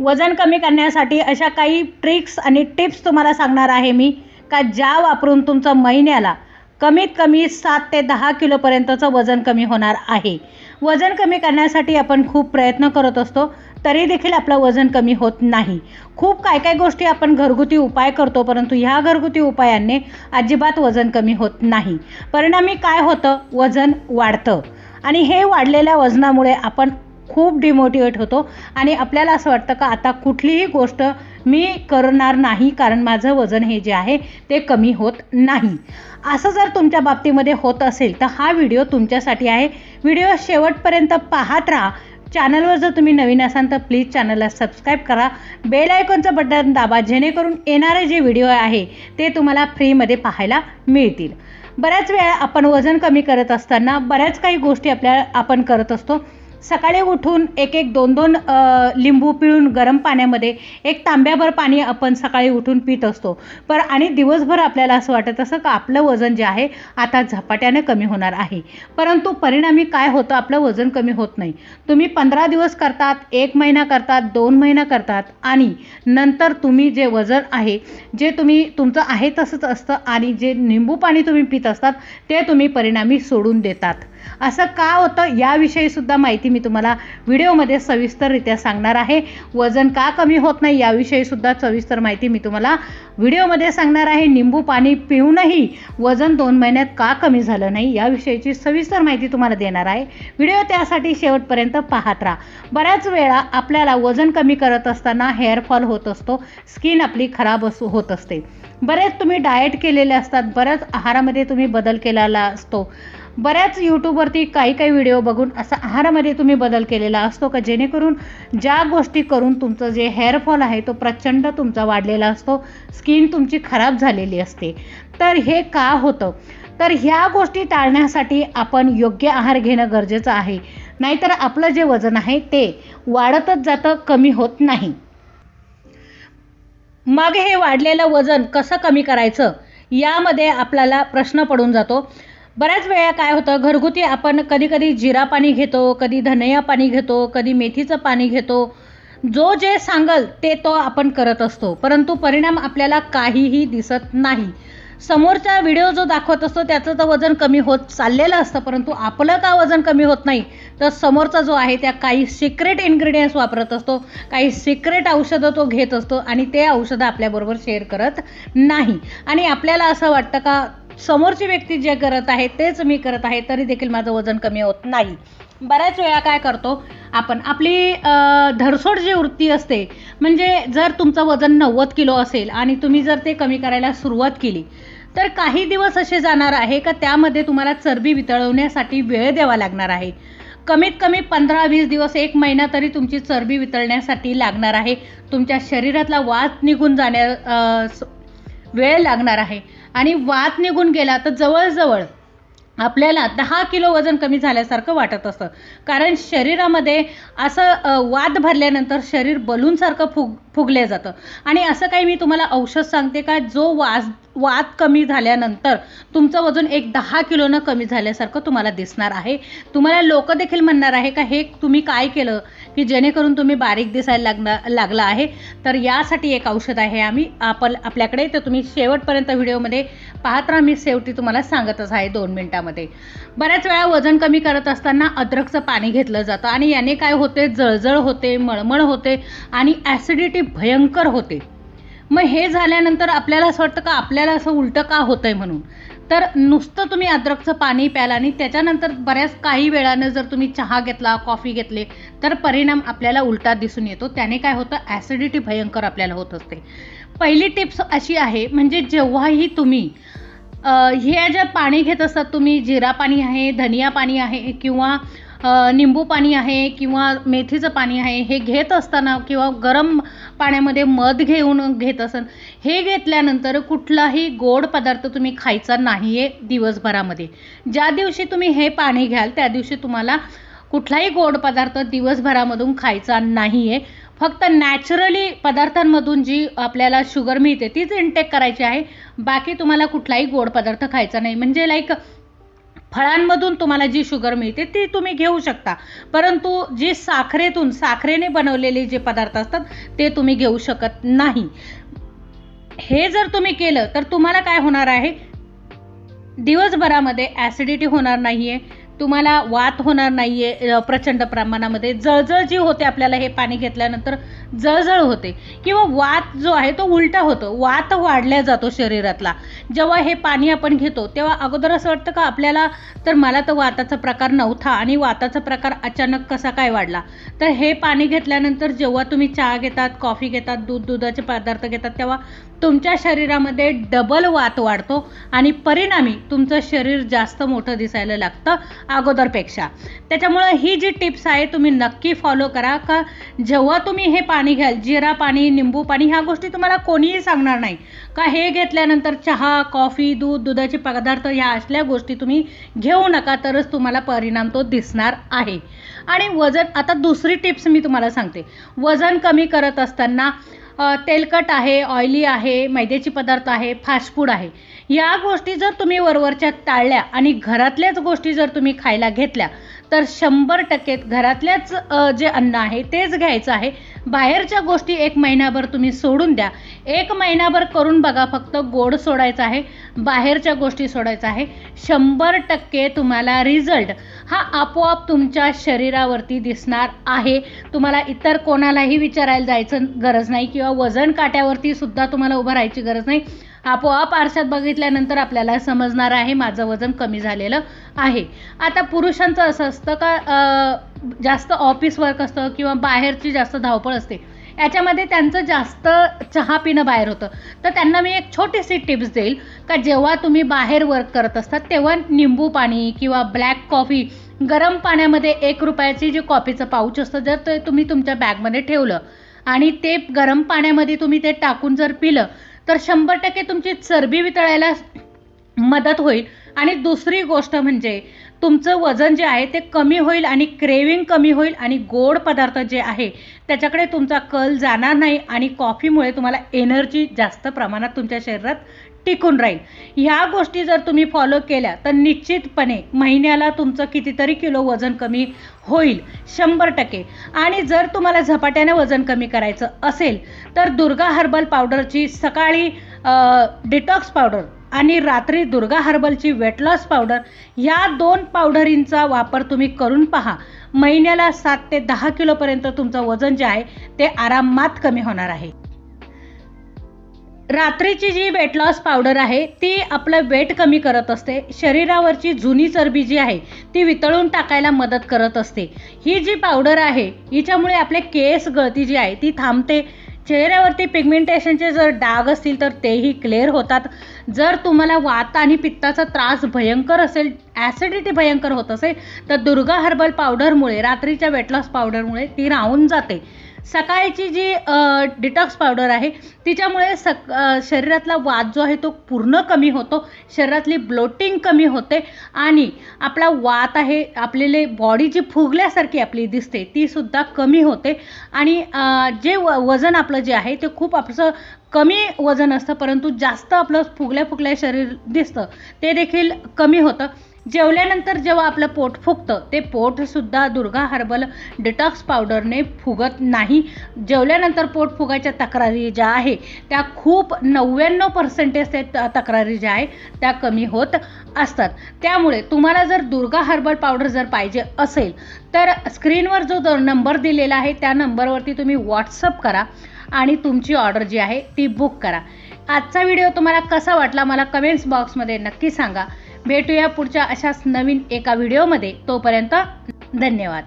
वजन कमी करण्यासाठी अशा काही ट्रिक्स आणि टिप्स तुम्हाला सांगणार आहे मी का ज्या वापरून तुमचं महिन्याला कमीत कमी सात ते दहा किलोपर्यंतचं वजन कमी होणार आहे. वजन कमी करण्यासाठी आपण खूप प्रयत्न करत असतो तरी देखील आपलं वजन कमी होत नाही. खूप काय काय गोष्टी आपण घरगुती उपाय करतो परंतु ह्या घरगुती उपायांनी अजिबात वजन कमी होत नाही. परिणामी काय होतं? वजन वाढतं. आणि हे वाढलेल्या वजनामुळे आपण खूप डिमोटिवेट होतो. आणि आपल्याला असं वाटतं का आता कुठलीही गोष्ट मी करणार नाही कारण माझं वजन हे जे आहे ते कमी होत नाही. असं जर तुमच्या बाबतीमध्ये होत असेल तर हा व्हिडिओ तुमच्यासाठी आहे. व्हिडिओ शेवटपर्यंत पाहत राहा. चॅनलवर जर तुम्ही नवीन असाल तर प्लीज चॅनलला सबस्क्राईब करा. बेल आयकॉनचं बटन दाबा जेणेकरून येणारे जे व्हिडिओ आहे ते तुम्हाला फ्रीमध्ये पाहायला मिळतील. बऱ्याच वेळा आपण वजन कमी करत असताना बऱ्याच काही गोष्टी आपल्या आपण करत असतो. सकाळी उठून एक एक दोन दोन लिंबू पिळून गरम पाण्यामध्ये एक तांब्याभर पाणी आपण सकाळी उठून पित असतो. पर आणि दिवसभर आपल्याला असं वाटत असं का आपलं वजन जे आहे आता झपाट्यानं कमी होणार आहे. परंतु परिणामी काय होतं आपलं वजन कमी होत नाही. तुम्ही पंधरा दिवस करतात एक महिना करतात दोन महिना करतात आणि नंतर तुम्ही जे वजन आहे जे तुम्ही तुमचं आहे तसंच असतं आणि जे निंबू पाणी तुम्ही पित असतात ते तुम्ही परिणामी सोडून देतात. असं का होतं याविषयी सुद्धा माहिती मी तुम्हाला व्हिडिओमध्ये सविस्तररित्या सांगणार आहे. वजन का कमी होत नाही याविषयी सुद्धा सविस्तर माहिती मी तुम्हाला व्हिडिओमध्ये सांगणार आहे. निंबू पाणी पिऊनही वजन दोन महिन्यात का कमी झालं नाही याविषयीची सविस्तर माहिती तुम्हाला देणार आहे. व्हिडिओ त्यासाठी शेवटपर्यंत पाहत राहा. बऱ्याच वेळा आपल्याला वजन कमी करत असताना हेअरफॉल होत असतो स्किन आपली खराब असू होत असते. बरेच तुम्ही डाएट केलेले असतात बऱ्याच आहारामध्ये तुम्ही बदल केलेला असतो. बऱ्याच यूट्यूबवरती काही काही व्हिडिओ बघून असा आहारामध्ये तुम्ही बदल केलेला असतो का? जेणेकरून ज्या गोष्टी करून तुमचं जे हेअरफॉल आहे तो प्रचंड तुमचा वाढलेला असतो. स्किन तुमची खराब झालेली असते. तर हे का होतं? तर ह्या गोष्टी टाळण्यासाठी आपण योग्य आहार घेणं गरजेचं आहे. नाहीतर आपलं जे वजन आहे ते वाढतच जातं कमी होत नाही. मग हे वाढलेलं वजन कसं कमी करायचं? यामध्ये आपल्याला प्रश्न पडून जातो. बऱ्याच वेळा काय होतं घरगुती आपण कधी कधी जिरा पाणी घेतो कधी धनया पाणी घेतो कधी मेथीचं पाणी घेतो. जो जे सांगल ते तो आपण करत असतो. परंतु परिणाम आपल्याला काहीही दिसत नाही. समोरचा व्हिडिओ जो दाखवत असतो त्याचं तर वजन कमी होत चाललेलं असतं परंतु आपलं का वजन कमी होत नाही? तर समोरचा जो आहे त्या काही सिक्रेट इन्ग्रेडियंट्स वापरत असतो काही सिक्रेट औषधं तो घेत असतो आणि ते औषधं आपल्याबरोबर शेअर करत नाही. आणि आपल्याला असं वाटतं का समोरची व्यक्ती जे करत आहे तेच मी करत आहे तरी देखील माझं वजन कमी होत नाही. बऱ्याच वेळा काय करतो आपण आपली धरसोड जी वृत्ती असते म्हणजे जर तुमचं वजन नव्वद किलो असेल आणि तुम्ही जर ते कमी करायला सुरुवात केली तर काही दिवस असे जाणार आहे का त्यामध्ये तुम्हाला चरबी वितळवण्यासाठी वेळ द्यावा लागणार आहे. कमीत कमी पंधरा वीस दिवस एक महिना तरी तुमची चरबी वितळण्यासाठी लागणार आहे. तुमच्या शरीरातला वाद निघून जाण्या वेळ लागणार आहे. आणि वात निघून गेला तर जवळजवळ आपल्याला दहा किलो वजन कमी झाल्यासारखं वाटत असतं. कारण शरीरामध्ये असं वाद भरल्यानंतर शरीर बलूनसारखं फुग फुगले जातं. आणि असं काही मी तुम्हाला औषध सांगते का? जो वास वाद कमी झाल्यानंतर तुमचं वजन एक दहा किलोनं कमी झाल्यासारखं तुम्हाला दिसणार आहे. तुम्हाला लोक देखील म्हणणार आहे का हे तुम्ही काय केलं? की जेणेकरून तुम्ही बारीक दिसायला लागणार लागला आहे. तर यासाठी एक औषध आहे आम्ही. आपण आपल्याकडे तर तुम्ही शेवटपर्यंत व्हिडिओमध्ये पाहत राहा. मी शेवटी तुम्हाला सांगतच आहे दोन मिनिटामध्ये. बऱ्याच वेळा वजन कमी करत असताना अद्रकचं पाणी घेतलं जातं आणि याने काय होते? जळजळ होते मळमळ होते आणि ॲसिडिटी भयंकर होते. मग हे झाल्यानंतर आपल्याला असं वाटतं का? आपल्याला असं उलटं का होतं आहे म्हणून? तर नुसतं तुम्ही अद्रकचं पाणी प्याला आणि त्याच्यानंतर बऱ्याच काही वेळानं जर तुम्ही चहा घेतला कॉफी घेतले तर परिणाम आपल्याला उलटा दिसून येतो. त्याने काय होतं? ॲसिडिटी भयंकर आपल्याला होत असते. पहिली टिप्स अशी आहे म्हणजे जेव्हाही तुम्ही हे ज्या पाणी घेत असतात तुम्ही जिरा पाणी आहे धनिया पाणी आहे किंवा निंबू पाणी आहे किंवा मेथीचं पाणी आहे हे घेत असताना किंवा गरम पाण्यामध्ये मध घेऊन घेत असन हे घेतल्यानंतर कुठलाही गोड पदार्थ तुम्ही खायचा नाही आहे दिवसभरामध्ये. ज्या दिवशी तुम्ही हे पाणी घ्याल त्या दिवशी तुम्हाला कुठलाही गोड पदार्थ दिवसभरामधून खायचा नाही आहे फक्त नॅचरली पदार्थांमधून जी आपल्याला शुगर मिळते तीच इंटेक करायची आहे. बाकी तुम्हाला कुठलाही गोड पदार्थ खायचा नाही. म्हणजे लाईक फळांमधून तुम्हाला जी शुगर मिळते ती तुम्ही घेऊ शकता. परंतु जी साखरेतून साखरेने बनवलेले जे पदार्थ असतात ते तुम्ही घेऊ शकत नाही. हे जर तुम्ही केलं तर तुम्हाला काय होणार आहे? दिवसभरामध्ये ॲसिडिटी होणार नाही आहे तुम्हाला वात होणार नाही आहे प्रचंड प्रमाणामध्ये. जळजळ जी होते आपल्याला हे पाणी घेतल्यानंतर जळजळ होते. किंवा वात जो आहे तो उलटा होतो. वात वाढल्या जातो शरीरातला. जेव्हा हे पाणी आपण घेतो तेव्हा अगोदर असं वाटतं का आपल्याला तर मला तर वाताचा प्रकार नव्हता आणि वाताचा प्रकार अचानक कसा काय वाढला? तर हे पाणी घेतल्यानंतर जेव्हा तुम्ही चहा घेतात कॉफी घेतात दूध दुधाचे पदार्थ घेतात तेव्हा तुमच्या शरीरामध्ये डबल वात वाढतो आणि परिणामी तुमचं शरीर जास्त मोठं दिसायला लागतं अगोदरपेक्षा. त्याच्यामुळं ही जी टिप्स आहे तुम्ही नक्की फॉलो करा. का जेव्हा तुम्ही हे पाणी घ्याल जिरा पाणी निंबू पाणी ह्या गोष्टी तुम्हाला कोणीही सांगणार नाही. का हे घेतल्यानंतर चहा कॉफी दूध दुधाचे पदार्थ ह्या असल्या गोष्टी तुम्ही घेऊ नका तरच तुम्हाला परिणाम तो दिसणार आहे. आणि वजन आता दुसरी टिप्स मी तुम्हाला सांगते. वजन कमी करत असताना तेलकट आहे ऑइली आहे मैद्याचे पदार्थ आहे फास्ट फूड आहे. या गोष्टी जर तुम्ही वरवरच्या टाळल्या आणि घरातल्याच गोष्टी जर तुम्ही खायला घेतल्या तर शंभर टक्के घरातल्याच जे अन्न आहे तेच घ्यायचं आहे. बाहेरच्या गोष्टी एक महिनाभर तुम्ही सोडून द्या. एक महिनाभर करून बघा फक्त गोड सोडायचं आहे बाहेरच्या गोष्टी सोडायचं आहे. शंभर टक्के तुम्हाला रिझल्ट हा आपोआप तुमच्या शरीरावरती दिसणार आहे. तुम्हाला इतर कोणालाही विचारायला जायचं गरज नाही किंवा वजन काट्यावरती सुद्धा तुम्हाला उभं राहायची गरज नाही. आपोआप आरशात बघितल्यानंतर आपल्याला समजणार आहे माझं वजन कमी झालेलं आहे. आता पुरुषांचं असं असतं का जास्त ऑफिस वर्क असतं किंवा बाहेरची जास्त धावपळ असते याच्यामध्ये त्यांचं जास्त चहा पिणं बाहेर होतं. तर त्यांना मी एक छोटीशी टिप्स देईल का जेव्हा तुम्ही बाहेर वर्क करत असतात तेव्हा निंबू पाणी किंवा ब्लॅक कॉफी गरम पाण्यामध्ये एक रुपयाची जी कॉफीचं पाऊच असतं जर ते तुम्ही तुमच्या बॅगमध्ये ठेवलं आणि ते गरम पाण्यामध्ये तुम्ही ते टाकून जर पिलं तर शंभर टक्के तुमची चरबी वितळायला मदत होईल. आणि दुसरी गोष्ट म्हणजे तुमचं वजन जे आहे ते कमी होईल आणि क्रेविंग कमी होईल आणि गोड पदार्थ जे आहे त्याच्याकडे तुमचा कल जाणार नाही आणि कॉफीमुळे तुम्हाला एनर्जी जास्त प्रमाणात तुमच्या शरीरात टिकून राहील. ह्या गोष्टी जर तुम्ही फॉलो केल्या तर निश्चितपणे महिन्याला तुमचं कितीतरी किलो वजन कमी होईल. शंभर टक्के. आणि जर तुम्हाला झपाट्याने वजन कमी करायचं असेल तर दुर्गा हर्बल पावडरची सकाळी डिटॉक्स पावडर आणि रात्री दुर्गा हर्बलची वेट लॉस पावडर या दोन पावडरींचा वापर तुम्ही करून पहा. महिन्याला सात ते दहा किलोपर्यंत तुमचं वजन जे आहे ते आरामात कमी होणार आहे. रात्रीची जी वेट लॉस पावडर आहे ती आपलं वेट कमी करत असते. शरीरावरची जुनी चरबी जी आहे ती वितळून टाकायला मदत करत असते. ही जी पावडर आहे हिच्यामुळे आपले केस गळती जी आहे ती थांबते. चेहऱ्यावरती पिगमेंटेशनचे जर डाग असतील तर तेही क्लिअर होतात. जर तुम्हाला वात आणि पित्ताचा त्रास भयंकर असेल ॲसिडिटी भयंकर होत असेल तर दुर्गा हर्बल पावडरमुळे रात्रीच्या वेट लॉस पावडरमुळे ती राहून जाते. सकाळची जी डिटॉक्स पावडर आहे तिच्यामुळे सक शरीरातला वात जो आहे तो पूर्ण कमी होतो शरीरातली ब्लोटिंग कमी होते आणि आपला वात आहे आपलेले बॉडी जी फुगल्यासारखी आपली दिसते तीसुद्धा कमी होते आणि जे व वजन आपलं जे आहे ते खूप आपलं कमी वजन असतं परंतु जास्त आपलं फुगल्या फुगल्या शरीर दिसतं ते देखील कमी होतं. जेवल्यानंतर जेव्हा आपलं पोट फुगतं ते पोटसुद्धा दुर्गा हर्बल डिटॉक्स पावडरने फुगत नाही. जेवल्यानंतर पोट फुगायच्या तक्रारी ज्या आहे त्या खूप नव्याण्णव पर्सेंटेज ते त- तक्रारी ज्या आहे त्या कमी होत असतात. त्यामुळे तुम्हाला जर दुर्गा हर्बल पावडर जर पाहिजे असेल तर स्क्रीनवर जो नंबर दिलेला आहे त्या नंबरवरती तुम्ही व्हॉट्सअप करा आणि तुमची ऑर्डर जी आहे ती बुक करा. आजचा व्हिडिओ तुम्हाला कसा वाटला मला कमेंट्स बॉक्समध्ये नक्की सांगा. भेटूया पुढच्या अशाच नवीन एका व्हिडिओमध्ये. तोपर्यंत धन्यवाद.